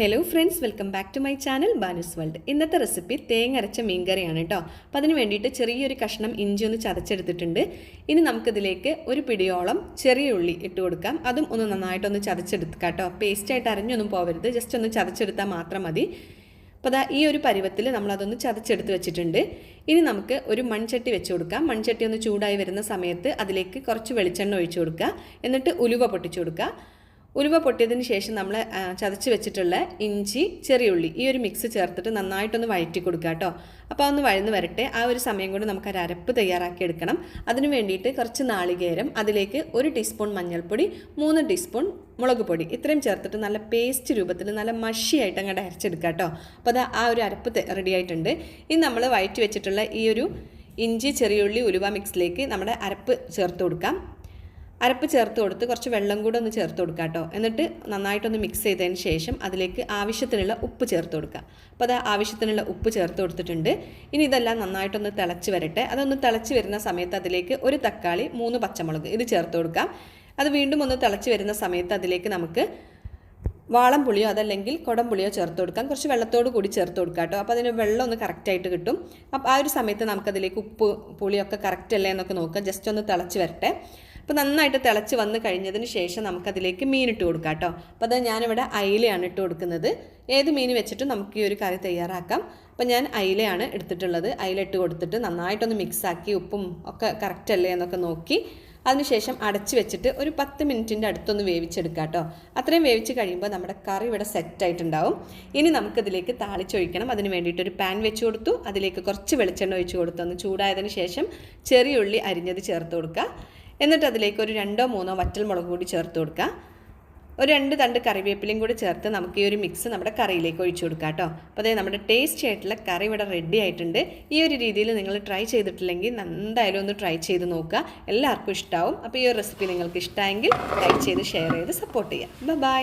Hello friends welcome back to my channel Banas world ഇന്നത്തെ recipe തേങ്ങ അരച്ച മീൻകറിയാണ് കേട്ടോ അപ്പോൾ അതിന് വേണ്ടിയിട്ട് ചെറിയൊരു കഷ്ണം ഇഞ്ചി ഒന്ന് ചതച്ചെടുത്തിട്ടുണ്ട്. ഇനി നമുക്കിതിലേക്ക് ഒരു പിടിയോളം ചെറിയ ഉള്ളി ഇട്ട് കൊടുക്കാം. അതും ഒന്ന് നന്നായിട്ടൊന്ന് ചതച്ചെടുക്കാം കേട്ടോ പേസ്റ്റായിട്ട് അരഞ്ഞൊന്നും പോകരുത് ജസ്റ്റ് ഒന്ന് ചതച്ചെടുത്താൽ മാത്രം മതി. അപ്പോൾ അതാ ഈ ഒരു പരുവത്തിൽ നമ്മളതൊന്ന് ചതച്ചെടുത്ത് വെച്ചിട്ടുണ്ട്. ഇനി നമുക്ക് ഒരു മൺചട്ടി വെച്ച് കൊടുക്കാം. മൺചട്ടി ഒന്ന് ചൂടായി വരുന്ന സമയത്ത് അതിലേക്ക് കുറച്ച് വെളിച്ചെണ്ണ ഒഴിച്ചു കൊടുക്കുക. എന്നിട്ട് ഉലുവ പൊട്ടിച്ചു കൊടുക്കുക. ഉലുവ പൊട്ടിയതിന് ശേഷം നമ്മൾ ചതച്ച് വെച്ചിട്ടുള്ള ഇഞ്ചി ചെറിയ ഉള്ളി ഈ ഒരു മിക്സ് ചേർത്തിട്ട് നന്നായിട്ടൊന്ന് വഴറ്റി കൊടുക്കുക കേട്ടോ അപ്പോൾ അതൊന്ന് വഴന്ന് വരട്ടെ. ആ ഒരു സമയം കൊണ്ട് നമുക്ക് ഒരു അരപ്പ് തയ്യാറാക്കി എടുക്കണം. അതിന് വേണ്ടിയിട്ട് കുറച്ച് നാളികേരം അതിലേക്ക് ഒരു ടീസ്പൂൺ മഞ്ഞൾപ്പൊടി മൂന്ന് ടീസ്പൂൺ മുളക് പൊടി. ഇത്രയും ചേർത്തിട്ട് നല്ല പേസ്റ്റ് രൂപത്തിൽ നല്ല മഷിയായിട്ട് അങ്ങോട്ട് അരച്ചെടുക്കുക കേട്ടോ അപ്പോൾ അത് ആ ഒരു അരപ്പ് റെഡി ആയിട്ടുണ്ട്. ഇനി നമ്മൾ വഴറ്റി വെച്ചിട്ടുള്ള ഈ ഒരു ഇഞ്ചി ചെറിയുള്ളി ഉലുവ മിക്സിലേക്ക് നമ്മുടെ അരപ്പ് ചേർത്ത് കൊടുക്കാം. അരപ്പ് ചേർത്ത് കൊടുത്ത് കുറച്ച് വെള്ളം കൂടെ ഒന്ന് ചേർത്ത് കൊടുക്കുക കേട്ടോ എന്നിട്ട് നന്നായിട്ടൊന്ന് മിക്സ് ചെയ്തതിന് ശേഷം അതിലേക്ക് ആവശ്യത്തിനുള്ള ഉപ്പ് ചേർത്ത് കൊടുക്കുക അപ്പോൾ അത് ആവശ്യത്തിനുള്ള ഉപ്പ് ചേർത്ത് കൊടുത്തിട്ടുണ്ട്. ഇനി ഇതെല്ലാം നന്നായിട്ടൊന്ന് തിളച്ച് വരട്ടെ. അതൊന്ന് തിളച്ച് വരുന്ന സമയത്ത് അതിലേക്ക് ഒരു തക്കാളി മൂന്ന് പച്ചമുളക് ഇത് ചേർത്ത് കൊടുക്കാം. അത് വീണ്ടും ഒന്ന് തിളച്ച് വരുന്ന സമയത്ത് അതിലേക്ക് നമുക്ക് വാളം പുളിയോ അതല്ലെങ്കിൽ കുടം പുളിയോ ചേർത്ത് കൊടുക്കാം. കുറച്ച് വെള്ളത്തോട് കൂടി ചേർത്ത് കൊടുക്കാം കേട്ടോ അപ്പോൾ അതിന് വെള്ളം ഒന്ന് കറക്റ്റായിട്ട് കിട്ടും. അപ്പോൾ ആ ഒരു സമയത്ത് നമുക്കതിലേക്ക് ഉപ്പ് പുളിയൊക്കെ കറക്റ്റ് അല്ലേ എന്നൊക്കെ നോക്കാം. ജസ്റ്റ് ഒന്ന് തിളച്ച് വരട്ടെ. അപ്പോൾ നന്നായിട്ട് തിളച്ച് വന്ന് കഴിഞ്ഞതിന് ശേഷം നമുക്കതിലേക്ക് മീൻ ഇട്ട് കൊടുക്കാം കേട്ടോ. അപ്പോൾ അത് ഞാനിവിടെ അയിലയാണ് ഇട്ട് കൊടുക്കുന്നത്. ഏത് മീൻ വെച്ചിട്ടും നമുക്ക് ഈ ഒരു കറി തയ്യാറാക്കാം. അപ്പോൾ ഞാൻ അയിലയാണ് എടുത്തിട്ടുള്ളത്. അയില ഇട്ട് കൊടുത്തിട്ട് നന്നായിട്ടൊന്ന് മിക്സാക്കി ഉപ്പും ഒക്കെ കറക്റ്റ് അല്ലേ എന്നൊക്കെ നോക്കി അതിനുശേഷം അടച്ച് വെച്ചിട്ട് ഒരു പത്ത് മിനിറ്റിന്റെ അടുത്തൊന്ന് വേവിച്ചെടുക്കുക കേട്ടോ. അത്രയും വേവിച്ച് കഴിയുമ്പോൾ നമ്മുടെ കറി ഇവിടെ സെറ്റായിട്ടുണ്ടാവും ഇനി നമുക്കിതിലേക്ക് താളിച്ചൊഴിക്കണം. അതിന് വേണ്ടിയിട്ട് ഒരു പാൻ വെച്ച് കൊടുത്തു. അതിലേക്ക് കുറച്ച് വെളിച്ചെണ്ണ ഒഴിച്ച് കൊടുത്തു. ഒന്ന് ചൂടായതിന് ശേഷം ചെറിയ ഉള്ളി അരിഞ്ഞത് ചേർത്ത് കൊടുക്കുക എന്നിട്ട് അതിലേക്ക് ഒരു രണ്ടോ മൂന്നോ വറ്റൽ മുളക് കൂടി ചേർത്ത് കൊടുക്കുക. ഒരു രണ്ട് തണ്ട് കറിവേപ്പിലയും കൂടി ചേർത്ത് നമുക്ക് ഈ ഒരു മിക്സ് നമ്മുടെ കറിയിലേക്ക് ഒഴിച്ചു കൊടുക്കാം കേട്ടോ. അപ്പോൾ അതായത് നമ്മുടെ ടേസ്റ്റി ആയിട്ടുള്ള കറി ഇവിടെ റെഡി ആയിട്ടുണ്ട്. ഈ ഒരു രീതിയിൽ നിങ്ങൾ ട്രൈ ചെയ്തിട്ടില്ലെങ്കിൽ എന്തായാലും ഒന്ന് ട്രൈ ചെയ്ത് നോക്കുക. എല്ലാവർക്കും ഇഷ്ടമാവും അപ്പോൾ ഈ ഒരു റെസിപ്പി നിങ്ങൾക്ക് ഇഷ്ടമായെങ്കിൽ ലൈക്ക് ചെയ്ത് ഷെയർ ചെയ്ത് സപ്പോർട്ട് ചെയ്യുക. ബൈ